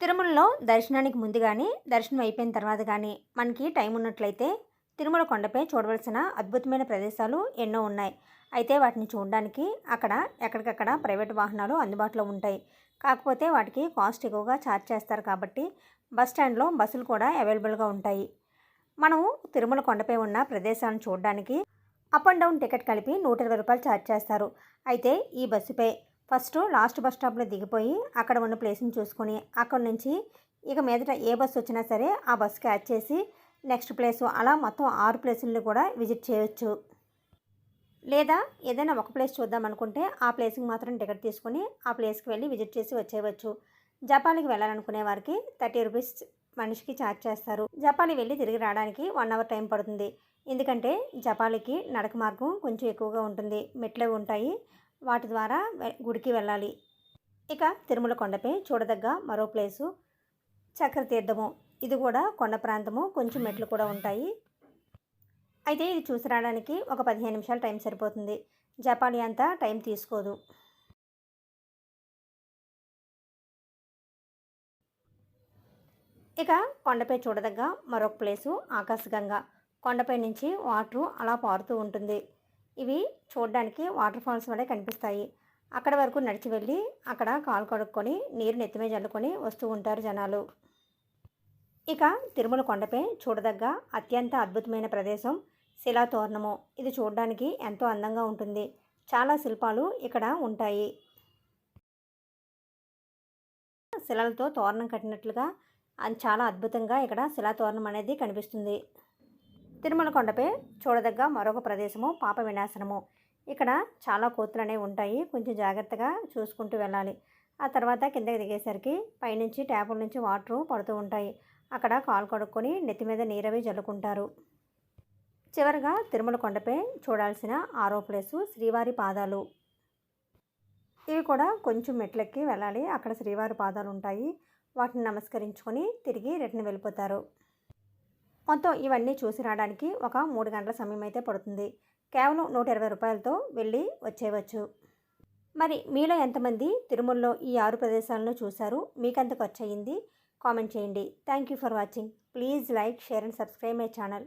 తిరుమలలో దర్శనానికి ముందు కానీ దర్శనం అయిపోయిన తర్వాత కానీ మనకి టైం ఉన్నట్లయితే తిరుమల కొండపై చూడవలసిన అద్భుతమైన ప్రదేశాలు ఎన్నో ఉన్నాయి. అయితే వాటిని చూడడానికి అక్కడ ఎక్కడికక్కడ ప్రైవేట్ వాహనాలు అందుబాటులో ఉంటాయి. కాకపోతే వాటికి కాస్ట్ ఎక్కువగా ఛార్జ్ చేస్తారు కాబట్టి బస్ స్టాండ్లో బస్సులు కూడా అవైలబుల్గా ఉంటాయి. మనము తిరుమల కొండపై ఉన్న ప్రదేశాలను చూడడానికి అప్ అండ్ డౌన్ టికెట్ కలిపి నూట ఇరవై రూపాయలు ఛార్జ్ చేస్తారు. అయితే ఈ బస్సుపై ఫస్ట్ లాస్ట్ బస్ స్టాప్లో దిగిపోయి అక్కడ ఉన్న ప్లేస్ని చూసుకొని అక్కడ నుంచి ఇక మీదట ఏ బస్సు వచ్చినా సరే ఆ బస్సు క్యాచ్ చేసి నెక్స్ట్ ప్లేస్ అలా మొత్తం ఆరు ప్లేసులను కూడా విజిట్ చేయొచ్చు. లేదా ఏదైనా ఒక ప్లేస్ చూద్దాం అనుకుంటే ఆ ప్లేస్కి మాత్రం టికెట్ తీసుకొని ఆ ప్లేస్కి వెళ్ళి విజిట్ చేసి వచ్చేయవచ్చు. జపాన్కి వెళ్ళాలనుకునే వారికి థర్టీ రూపీస్ మనిషికి ఛార్జ్ చేస్తారు. జపాన్కి వెళ్ళి తిరిగి రావడానికి వన్ అవర్ టైం పడుతుంది. ఎందుకంటే జపాలికి నడక మార్గం కొంచెం ఎక్కువగా ఉంటుంది. మెట్లు ఉంటాయి. వాటి ద్వారా వె- గుడికి వెళ్ళాలి. ఇక తిరుమల కొండపై చూడదగ్గ మరో ప్లేసు చక్రతీర్థము. ఇది కూడా కొండ ప్రాంతము. కొంచెం మెట్లు కూడా ఉంటాయి. అయితే ఇది చూసి రావడానికి ఒక పదిహేను నిమిషాలు టైం సరిపోతుంది. జపానీ అంతా టైం తీసుకోదు. ఇక కొండపై చూడదగ్గ మరొక ప్లేసు ఆకాశగంగ. కొండపై నుంచి వాటర్ అలా పారుతూ ఉంటుంది. ఇవి చూడడానికి వాటర్ ఫాల్స్ వలె కనిపిస్తాయి. అక్కడ వరకు నడిచి వెళ్ళి అక్కడ కాలు కడుక్కొని నీరు నెత్తిమే జల్లుకొని వస్తూ ఉంటారు జనాలు. ఇక తిరుమల కొండపై చూడదగ్గ అత్యంత అద్భుతమైన ప్రదేశం శిలాతోరణము ఇది చూడడానికి ఎంతో అందంగా ఉంటుంది. చాలా శిల్పాలు ఇక్కడ ఉంటాయి. శిలలతో తోరణం కట్టినట్లుగా అది చాలా అద్భుతంగా ఇక్కడ శిలాతోరణం అనేది కనిపిస్తుంది. తిరుమల కొండపై చూడదగ్గ మరొక ప్రదేశము పాప వినాశనము. ఇక్కడ చాలా కోతులు అనేవి ఉంటాయి. కొంచెం జాగ్రత్తగా చూసుకుంటూ వెళ్ళాలి. ఆ తర్వాత కిందకి దిగేసరికి పైనుంచి ట్యాపుల నుంచి వాటర్ పడుతూ ఉంటాయి. అక్కడ కాలు కడుక్కొని నెత్తి మీద నీరవి జల్లుకుంటారు. చివరగా తిరుమల కొండపై చూడాల్సిన ఆరో ప్లేసు శ్రీవారి పాదాలు. ఇవి కూడా కొంచెం మెట్లెక్కి వెళ్ళాలి. అక్కడ శ్రీవారి పాదాలు ఉంటాయి. వాటిని నమస్కరించుకొని తిరిగి రిటర్న్ వెళ్ళిపోతారు. మొత్తం ఇవన్నీ చూసి రావడానికి ఒక మూడు గంటల సమయం అయితే పడుతుంది. కేవలం నూట ఇరవై రూపాయలతో వెళ్ళి వచ్చేయవచ్చు. మరి మీలో ఎంతమంది తిరుమలలో ఈ ఆరు ప్రదేశాలను చూశారు? మీకెంత ఖర్చు అయ్యింది కామెంట్ చేయండి. Thank you for watching. Please like share and subscribe my channel.